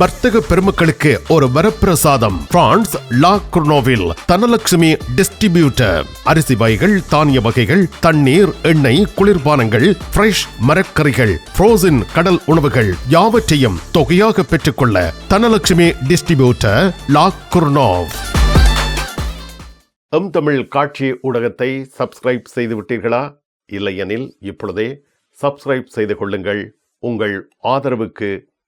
வர்த்தக பெருமக்களுக்கு ஒரு வரப்பிரசாதம். பிரான்ஸ் லா குர்னோவில் தனலட்சுமி டிஸ்ட்ரிபியூட்டர். அரிசி வகைகள் தானிய வகைகள் தண்ணீர் எண்ணெய் குளிர்பானங்கள் ஃப்ரெஷ் மரக்கறிகள் ஃப்ரோசன் கடல் உணவுகள் யாவற்றையும் தொகையாக பெற்றுக்கொள்ள Dhanalakshmi distributor La Courneuve. M Tamil காட்சி ஊடகத்தை சப்ஸ்கிரைப் செய்து விட்டீர்களா? இல்லையெனில் இப்பொழுதே சப்ஸ்கிரைப் செய்து கொள்ளுங்கள். உங்கள் ஆதரவுக்கு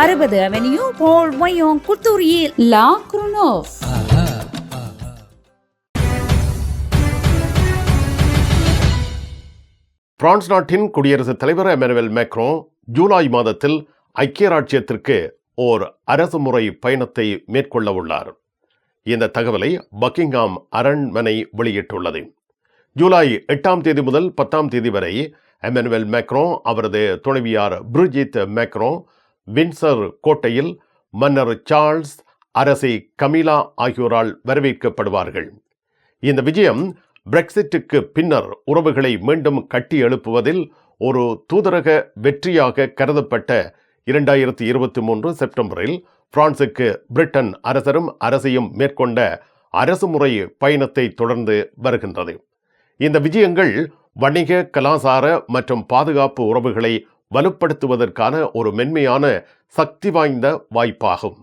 அறுபது அவென்யூ போல் ஒயோங் குத்தூரியில் லா குருனோவ் பிரான்ஸ் நாட்டின் குடியரசுத் தலைவர் எமனுவல் மேக்ரோ ஜூலை மாதத்தில் ஐக்கிய ராஜ்யத்திற்கு ஓர் அரசுமுறை பயணத்தை மேற்கொள்ள உள்ளார். இந்த தகவலை பக்கிங்காம் அரண்மனை வெளியிட்டுள்ளது. ஜூலை எட்டாம் தேதி முதல் பத்தாம் தேதி வரை எமனுவல் மேக்ரோ அவரது துணைவியார் புருஜித் மேக்ரோ வின்சர் கோட்டையில் மன்னர் சார்ல்ஸ் அரசி கமிலா ஆகியோரால் வரவேற்கப்படுவார்கள். இந்த விஜயம் பிரெக்சிட்டுக்கு பின்னர் உறவுகளை மீண்டும் கட்டி எழுப்புவதில் ஒரு தூதரக வெற்றியாக கருதப்பட்ட இரண்டாயிரத்தி இருபத்தி மூன்று செப்டம்பரில் பிரான்சுக்கு பிரிட்டன் அரசரும் அரசையும் மேற்கொண்ட அரசுமுறை பயணத்தை தொடர்ந்து வருகின்றது. இந்த விஜயங்கள் வணிக கலாசார மற்றும் பாதுகாப்பு உறவுகளை வலுப்படுத்துவதற்கான ஒரு மென்மையான சக்தி வாய்ந்த வாய்ப்பாகும்.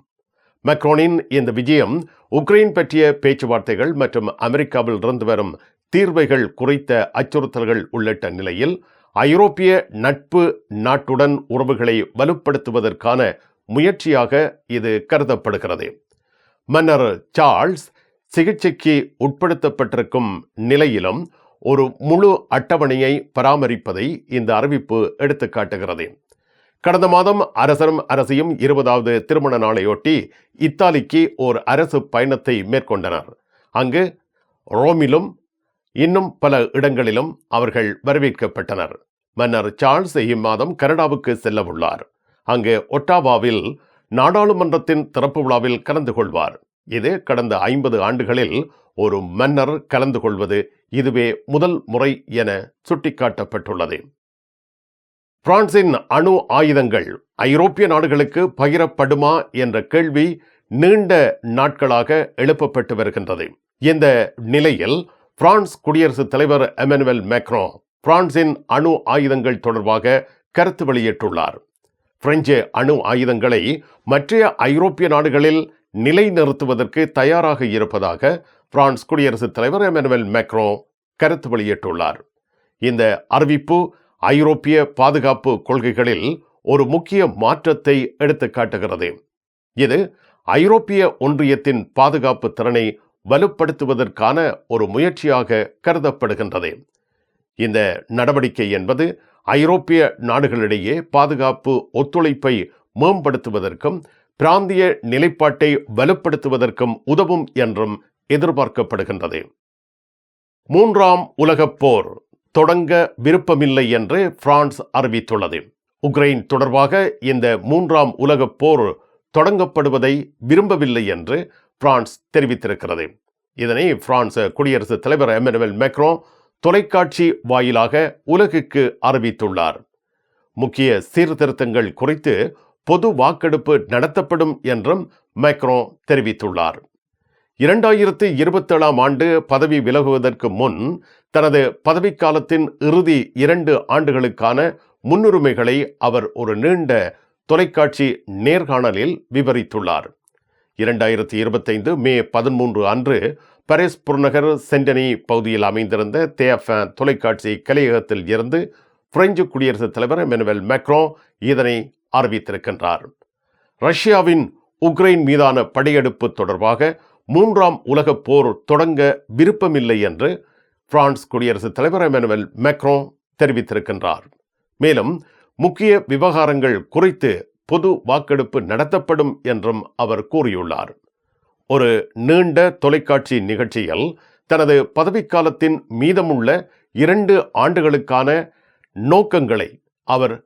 மெக்ரோனின் இந்த விஜயம் உக்ரைன் பற்றிய பேச்சுவார்த்தைகள் மற்றும் அமெரிக்காவில் இருந்து வரும் தீர்வைகள் குறித்த அச்சுறுத்தல்கள் உள்ளிட்ட நிலையில் ஐரோப்பிய நட்பு நாட்டுடன் உறவுகளை வலுப்படுத்துவதற்கான முயற்சியாக இது கருதப்படுகிறது. மன்னர் சார்ல்ஸ் சிகிச்சைக்கு உட்படுத்தப்பட்டிருக்கும் நிலையிலும் ஒரு முழு அட்டவணையை பராமரிப்பதை இந்த அறிவிப்பு எடுத்துக்காட்டுகிறது. கடந்த மாதம் அரசரும் அரசியும் இருபதாவது திருமண நாளையொட்டி இத்தாலிக்கு ஓர் அரசு பயணத்தை மேற்கொண்டனர். அங்கு ரோமிலும் இன்னும் பல இடங்களிலும் அவர்கள் வரவேற்கப்பட்டனர். மன்னர் சார்ல்ஸ் இம்மாதம் கனடாவுக்கு செல்லவுள்ளார். அங்கு ஒட்டாவாவில் நாடாளுமன்றத்தின் திறப்பு விழாவில் கலந்து கொள்வார். இது கடந்த ஐம்பது ஆண்டுகளில் ஒரு மன்னர் கலந்து கொள்வது இதுவே முதல் முறை என சுட்டிக்காட்டப்பட்டுள்ளது. பிரான்சின் அணு ஆயுதங்கள் ஐரோப்பிய நாடுகளுக்கு பகிரப்படுமா என்ற கேள்வி நீண்ட நாட்களாக எழுப்பப்பட்டு வருகின்றது. இந்த நிலையில் பிரான்ஸ் குடியரசுத் தலைவர் எமனுவல் மேக்ரோ பிரான்சின் அணு ஆயுதங்கள் தொடர்பாக கருத்து வெளியிட்டுள்ளார். பிரெஞ்சு அணு ஆயுதங்களை மற்ற ஐரோப்பிய நாடுகளில் நிலைநிறுத்துவதற்கு தயாராக இருப்பதாக பிரான்ஸ் குடியரசுத் தலைவர் எமனுவல் மேக்ரோ கருத்து வெளியிட்டுள்ளார். இந்த அறிவிப்பு ஐரோப்பிய பாதுகாப்பு கொள்கைகளில் ஒரு முக்கிய மாற்றத்தை எடுத்து காட்டுகிறது. இது ஐரோப்பிய ஒன்றியத்தின் பாதுகாப்பு திறனை வலுப்படுத்துவதற்கான ஒரு முயற்சியாக கருதப்படுகின்றது. இந்த நடவடிக்கை என்பது ஐரோப்பிய நாடுகளிடையே பாதுகாப்பு ஒத்துழைப்பை மேம்படுத்துவதற்கும் பிராந்திய நிலைப்பாட்டை வலுப்படுத்துவதற்கும் உதவும் என்றும் எதிர்பார்க்கப்படுகின்றது. மூன்றாம் உலகப் போர் தொடங்க விருப்பமில்லை என்று பிரான்ஸ் அறிவித்துள்ளது. உக்ரைன் தொடர்பாக இந்த மூன்றாம் உலகப் போர் தொடங்கப்படுவதை விரும்பவில்லை என்று பிரான்ஸ் தெரிவித்திருக்கிறது. இதனை பிரான்ஸ் குடியரசுத் தலைவர் எமனுவல் மேக்ரோ தொலைக்காட்சி வாயிலாக உலகுக்கு அறிவித்துள்ளார். முக்கிய சீர்திருத்தங்கள் குறித்து பொது வாக்கெடுப்பு நடத்தப்படும் என்றும் மேக்ரோ தெரிவித்துள்ளார். இரண்டாயிரத்தி இருபத்தேழாம் ஆண்டு பதவி விலகுவதற்கு முன் தனது பதவிக்காலத்தின் இறுதி இரண்டு ஆண்டுகளுக்கான முன்னுரிமைகளை அவர் ஒரு நீண்ட தொலைக்காட்சி நேர்காணலில் விவரித்துள்ளார். இரண்டாயிரத்தி இருபத்தைந்து மே பதிமூன்று அன்று பரிஸ் புறநகர் சென்டனி பகுதியில் அமைந்திருந்த தேஃபேன் தொலைக்காட்சி கலையகத்தில் இருந்து பிரெஞ்சு குடியரசுத் தலைவர் மெனுவல் மேக்ரோ இதனை அறிவித்திருக்கின்றார் ரஷ்யாவின் உக்ரைன் மீதான படையெடுப்பு தொடர்பாக மூன்றாம் உலகப் போர் தொடங்க விருப்பமில்லை என்று பிரான்ஸ் குடியரசுத் தலைவர் எமனுவல் மெக்ரோ தெரிவித்திருக்கின்றார். மேலும் முக்கிய விவகாரங்கள் குறித்து பொது வாக்கெடுப்பு நடத்தப்படும் என்றும் அவர் கூறியுள்ளார். ஒரு நீண்ட தொலைக்காட்சி நிகழ்ச்சியில் தனது பதவிக்காலத்தின் மீதமுள்ள இரண்டு ஆண்டுகளுக்கான நோக்கங்களை அவர்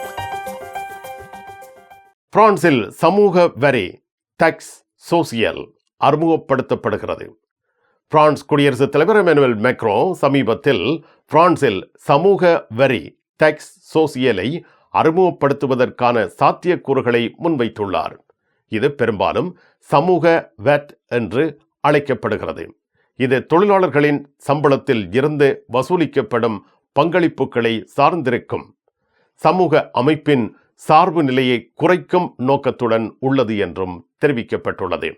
பிரான்சில் சமூக வரி டக்ஸ் சோசியல் அறிமுகப்படுத்தப்படுகிறது. பிரான்ஸ் குடியரசுத் தலைவர் எமனுவல் மேக்ரோ சமீபத்தில் பிரான்சில் சமூக வரி டக்ஸ் சோசியலை அறிமுகப்படுத்துவதற்கான சாத்தியக்கூறுகளை முன்வைத்துள்ளார். இது பெரும்பாலும் சமூக வெட் என்று அழைக்கப்படுகிறது. இது தொழிலாளர்களின் சம்பளத்தில் இருந்து வசூலிக்கப்படும் பங்களிப்புகளை சார்ந்திருக்கும். சமூக அமைப்பின் சார்பு நிலையை குறைக்கும் நோக்கத்துடன் உள்ளது என்றும் தெரிவிக்கப்பட்டுள்ளது.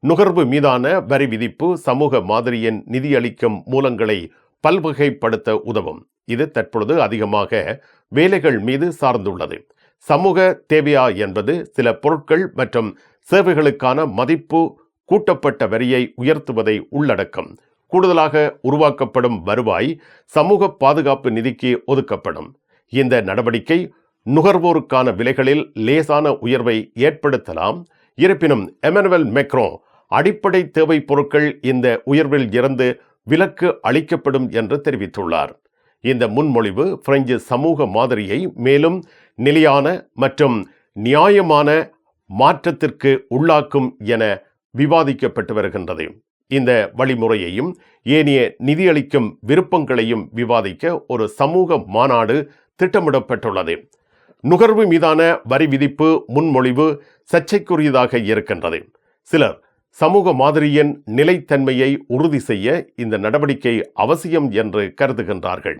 நுகர்வு மீதான வரி விதிப்பு சமூக மாதிரியின் நிதியளிக்கும் மூலங்களை பல்வகைப்படுத்த உதவும். இது தற்பொழுது அதிகமாக வேலைகள் மீது சார்ந்துள்ளது. சமூக தேவையா என்பது சில பொருட்கள் மற்றும் சேவைகளுக்கான மதிப்பு கூட்டப்பட்ட வரியை உயர்த்துவதை உள்ளடக்கும். கூடுதலாக உருவாக்கப்படும் வருவாய் சமூக பாதுகாப்பு நிதிக்கு ஒதுக்கப்படும். இந்த நடவடிக்கை நுகர்வோருக்கான விலைகளில் லேசான உயர்வை ஏற்படுத்தலாம். இருப்பினும் எமனுவல் மெக்ரோ அடிப்படை தேவை பொருட்கள் இந்த உயர்வில் இருந்து விலக்கு அளிக்கப்படும் என்று தெரிவித்துள்ளார். இந்த முன்மொழிவு பிரெஞ்சு சமூக மாதிரியை மேலும் நிலையான மற்றும் நியாயமான மாற்றத்திற்கு உள்ளாக்கும் என விவாதிக்கப்பட்டு வருகின்றது. இந்த வழிமுறையையும் ஏனைய நிதியளிக்கும் விருப்பங்களையும் விவாதிக்க ஒரு சமூக மாநாடு திட்டமிடப்பட்டுள்ளது. நுகர்வு மீதான வரி விதிப்பு முன்மொழிவு சர்ச்சைக்குரியதாக இருக்கின்றது. சிலர் சமூக மாதிரியின் நிலைத்தன்மையை உறுதி செய்ய இந்த நடவடிக்கை அவசியம் என்று கருதுகின்றார்கள்.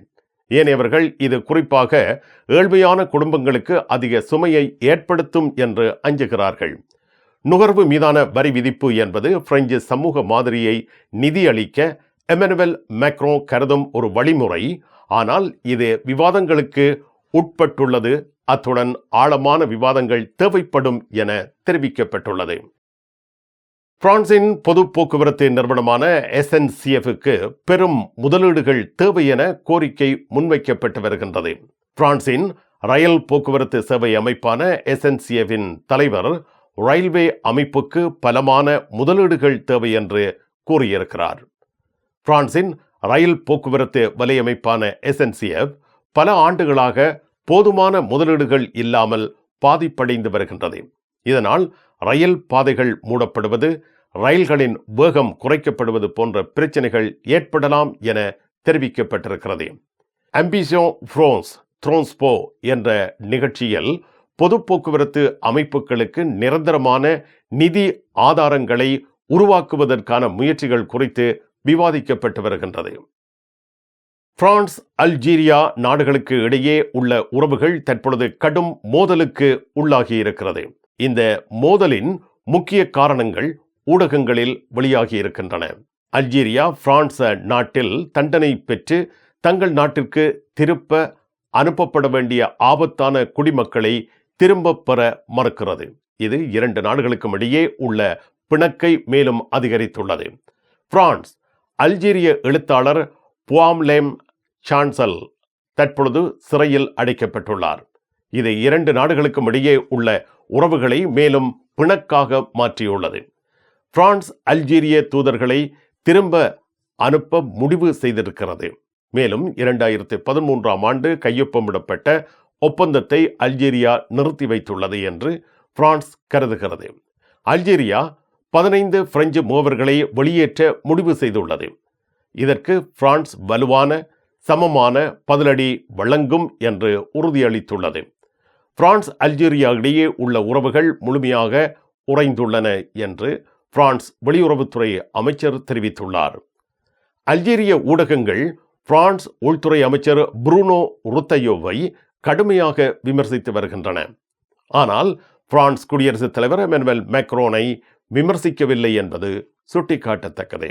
ஏனையவர்கள் இது குறிப்பாக ஏழ்மையான குடும்பங்களுக்கு அதிக சுமையை ஏற்படுத்தும் என்று அஞ்சுகிறார்கள். நுகர்வு மீதான வரி விதிப்பு என்பது பிரெஞ்சு சமூக மாதிரியை நிதியளிக்க எமனுவல் மேக்ரோ கருதும் ஒரு வழிமுறை. ஆனால் இது விவாதங்களுக்கு உட்பட்டுள்ளது. அத்துடன் ஆழமான விவாதங்கள் தேவைப்படும் என தெரிவிக்கப்பட்டுள்ளது. பிரான்சின் பொது போக்குவரத்து நிறுவனமான எஸ்என்சிஎஃப்க்கு பெரும் முதலீடுகள் தேவை என கோரிக்கை முன்வைக்கப்பட்டு வருகின்றது. பிரான்சின் ரயில் போக்குவரத்து சேவை அமைப்பான எஸ்என்சிஎஃபின் தலைவர் ரயில்வே அமைப்புக்கு பலமான முதலீடுகள் தேவை என்று கூறியிருக்கிறார். பிரான்சின் ரயில் போக்குவரத்து வலையமைப்பான எஸ்என்சிஎஃப் பல ஆண்டுகளாக போதுமான முதலீடுகள் இல்லாமல் பாதிப்படைந்து வருகின்றது. இதனால் ரயில் பாதைகள் மூடப்படுவது ரயில்களின் வேகம் குறைக்கப்படுவது போன்ற பிரச்சனைகள் ஏற்படலாம் என தெரிவிக்கப்பட்டிருக்கிறது. அம்பிஷன் ஃப்ரோன்ஸ் த்ரோன்ஸ்போ என்ற நிகழ்ச்சியில் பொது போக்குவரத்து அமைப்புகளுக்கு நிரந்தரமான நிதி ஆதாரங்களை உருவாக்குவதற்கான முயற்சிகள் குறித்து விவாதிக்கப்பட்டு வருகின்றது. பிரான்ஸ் அல்ஜீரியா நாடுகளுக்கு இடையே உள்ள உறவுகள் தற்பொழுது கடும் மோதலுக்கு உள்ளாகி இருக்கிறது இந்த மோதலின் முக்கிய காரணங்கள் ஊடகங்களில் வெளியாகியிருக்கின்றன. அல்ஜீரியா பிரான்ஸ் நாட்டில் தண்டனை பெற்று தங்கள் நாட்டிற்கு திருப்ப அனுப்பப்பட வேண்டிய ஆபத்தான குடிமக்களை திரும்பப் பெற மறுக்கிறது. இது இரண்டு நாடுகளுக்கும் இடையே உள்ள பிணக்கை மேலும் அதிகரித்துள்ளது. பிரான்ஸ் அல்ஜீரிய எழுத்தாளர் புவாம்லேம் சான்சல் தற்பொழுது சிறையில் அடைக்கப்பட்டுள்ளார். இது இரண்டு நாடுகளுக்கும் இடையே உள்ள உறவுகளை மேலும் பிணக்காக மாற்றியுள்ளது. பிரான்ஸ் அல்ஜீரிய தூதர்களை திரும்ப அனுப்ப முடிவு செய்திருக்கிறது. மேலும் இரண்டாயிரத்தி பதிமூன்றாம் ஆண்டு கையொப்பமிடப்பட்ட ஒப்பந்தத்தை அல்ஜீரியா நிறுத்தி வைத்துள்ளது என்று பிரான்ஸ் கருதுகிறது. அல்ஜீரியா பதினைந்து பிரெஞ்சு மூவர்களை வெளியேற்ற முடிவு செய்துள்ளது. இதற்கு பிரான்ஸ் வலுவான சமமான பதிலடி வழங்கும் என்று உறுதியளித்துள்ளது. பிரான்ஸ் அல்ஜீரியா இடையே உள்ள உறவுகள் முழுமையாக உறைந்துள்ளன என்று பிரான்ஸ் வெளியுறவுத்துறை அமைச்சர் தெரிவித்துள்ளார். அல்ஜீரிய ஊடகங்கள் பிரான்ஸ் உள்துறை அமைச்சர் புரூனோ ருத்தையோவை கடுமையாக விமர்சித்து வருகின்றன. ஆனால் பிரான்ஸ் குடியரசுத் தலைவர் எமனுவல் மேக்ரோனை விமர்சிக்கவில்லை என்பது சுட்டிக்காட்டத்தக்கது.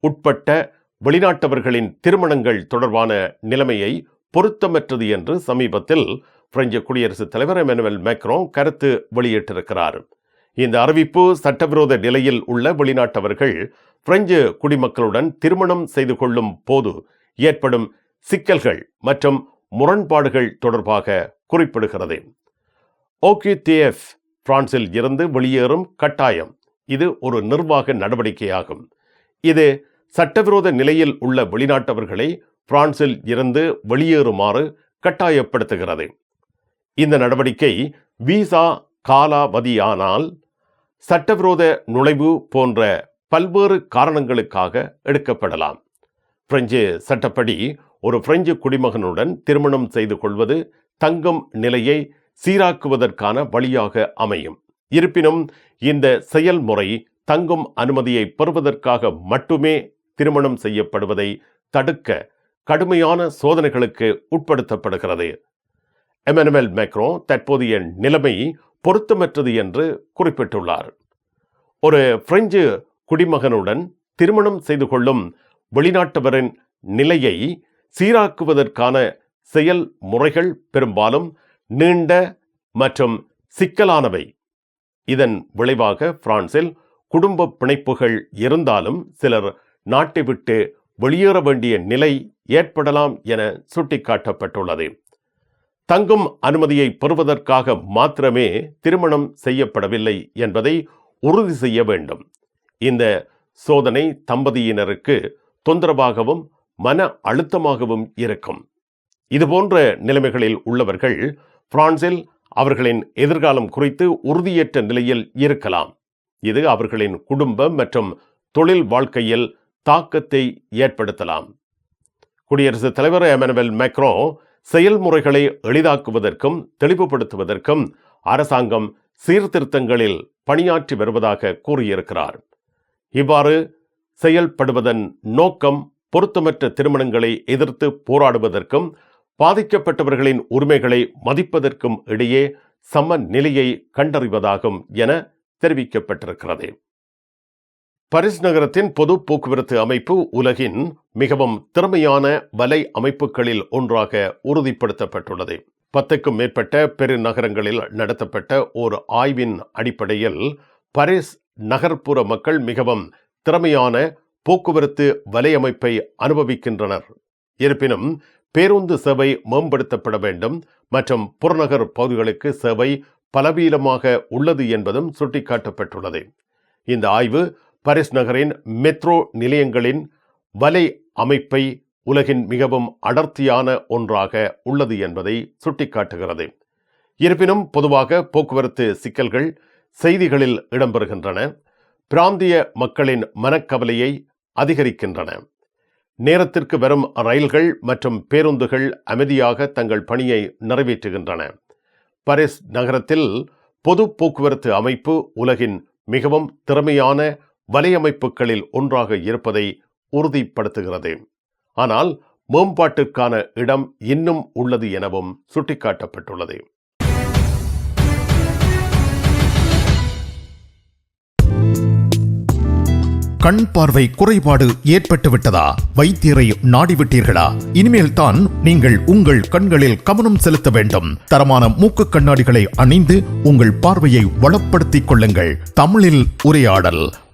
உட்பட்ட வெளிநாட்டவர்களின் திருமணங்கள் தொடர்பான நிலைமையை பொருத்தமற்றது என்று சமீபத்தில் பிரெஞ்சு குடியரசுத் தலைவர் எமனுவல் மேக்ரோ கருத்து வெளியிட்டிருக்கிறார். இந்த அறிவிப்பு சட்டவிரோத நிலையில் உள்ள வெளிநாட்டவர்கள் பிரெஞ்சு குடிமக்களுடன் திருமணம் செய்து கொள்ளும் போது ஏற்படும் சிக்கல்கள் மற்றும் முரண்பாடுகள் தொடர்பாக குறிப்பிடுகிறது. ஓகேடிஎஃப் பிரான்சில் இருந்து வெளியேறும் கட்டாயம். இது ஒரு நிர்வாக நடவடிக்கையாகும். இது சட்டவிரோத நிலையில் உள்ள வெளிநாட்டவர்களை பிரான்சில் இருந்து வெளியேறுமாறு கட்டாயப்படுத்துகிறது. இந்த நடவடிக்கை விசா காலாவதியானால் சட்டவிரோத நுழைவு போன்ற பல்வேறு காரணங்களுக்காக எடுக்கப்படலாம். பிரெஞ்சு சட்டப்படி ஒரு பிரெஞ்சு குடிமகனுடன் திருமணம் செய்து கொள்வது தங்கும் நிலையை சீராக்குவதற்கான வழியாக அமையும். இருப்பினும் இந்த செயல்முறை தங்கும் அனுமதியை பெறுவதற்காக மட்டுமே திருமணம் செய்யப்படுவதை தடுக்க கடுமையான சோதனைகளுக்கு உட்படுத்தப்படுகிறது. எமனுவல் மேக்ரோ தற்போதைய நிலைமை பொருத்தமற்றது என்று குறிப்பிட்டுள்ளார். ஒரு பிரெஞ்சு குடிமகனுடன் திருமணம் செய்து கொள்ளும் வெளிநாட்டவரின் நிலையை சீராக்குவதற்கான செயல்முறைகள் பெரும்பாலும் நீண்ட மற்றும் சிக்கலானவை. இதன் விளைவாக பிரான்சில் குடும்ப பிணைப்புகள் இருந்தாலும் சிலர் நாட்டை விட்டு வெளியேற வேண்டிய நிலை ஏற்படலாம் என சுட்டிக்காட்டப்பட்டுள்ளது. தங்கும் அனுமதியை பெறுவதற்காக மாத்திரமே திருமணம் செய்யப்படவில்லை என்பதை உறுதி செய்ய வேண்டும். இந்த சோதனை தம்பதியினருக்கு தொந்தரவாகவும் மன அழுத்தமாகவும் இருக்கும். இதுபோன்ற நிலைமைகளில் உள்ளவர்கள் பிரான்சில் அவர்களின் எதிர்காலம் குறித்து உறுதியற்ற நிலையில் இருக்கலாம். இது அவர்களின் குடும்ப மற்றும் தொழில் வாழ்க்கையில் தாக்கத்தை ஏற்படுத்தலாம். குடியரசுத் தலைவர் எமனுவல் மேக்ரோ செயல்முறைகளை எளிதாக்குவதற்கும் தெளிவுபடுத்துவதற்கும் அரசாங்கம் சீர்திருத்தங்களில் பணியாற்றி வருவதாக கூறியிருக்கிறார். இவ்வாறு செயல்படுவதன் நோக்கம் பொருத்தமற்ற திருமணங்களை எதிர்த்து போராடுவதற்கும் பாதிக்கப்பட்டவர்களின் உரிமைகளை மதிப்பதற்கும் இடையே சமநிலையை கண்டறிவதாகும் என தெரிவிக்கப்பட்டிருக்கிறது. பரிஸ் நகரத்தின் பொது போக்குவரத்து அமைப்பு உலகின் மிகவும் திறமையான வலை அமைப்புகளில் ஒன்றாக உறுதிப்படுத்தப்பட்டுள்ளது. பத்துக்கும் மேற்பட்ட பெருநகரங்களில் நடத்தப்பட்ட ஓர் ஆய்வின் அடிப்படையில் பரிஸ் நகர்ப்புற மக்கள் மிகவும் திறமையான போக்குவரத்து வலையமைப்பை அனுபவிக்கின்றனர். இருப்பினும் பேருந்து சேவை மேம்படுத்தப்பட வேண்டும் மற்றும் புறநகர் பகுதிகளுக்கு சேவை பலவீனமாக உள்ளது என்பதும் சுட்டிக்காட்டப்பட்டுள்ளது. இந்த ஆய்வு பாரிஸ் நகரின் மெட்ரோ நிலையங்களின் வலை அமைப்பை உலகின் மிகவும் அடர்த்தியான ஒன்றாக உள்ளது என்பதை சுட்டிக்காட்டுகிறது. இருப்பினும் பொதுவாக போக்குவரத்து சிக்கல்கள் செய்திகளில் இடம்பெறுகின்றன. பிராந்திய மக்களின் மனக்கவலையை அதிகரிக்கின்றன. நேரத்திற்கு வரும் ரயில்கள் மற்றும் பேருந்துகள் அமைதியாக தங்கள் பணியை நிறைவேற்றுகின்றன. பாரிஸ் நகரத்தில் பொது போக்குவரத்து அமைப்பு உலகின் மிகவும் திறமையான வலையமைப்புகளில் ஒன்றாக இருப்பதை உறுதிப்படுத்துகிறது. ஆனால் மேம்பாட்டுக்கான இடம் இன்னும் உள்ளது எனவும் சுட்டிக்காட்டப்பட்டுள்ளது. கண் பார்வை குறைபாடு ஏற்பட்டு விட்டதா வைத்தியரை நாடிவிட்டீர்களா? இனிமேல் தான் நீங்கள் உங்கள் கண்களில் கவனம் செலுத்த வேண்டும். தரமான மூக்கு கண்ணாடிகளை அணிந்து உங்கள் பார்வையை வளப்படுத்திக் கொள்ளுங்கள். தமிழில் உரையாடல்.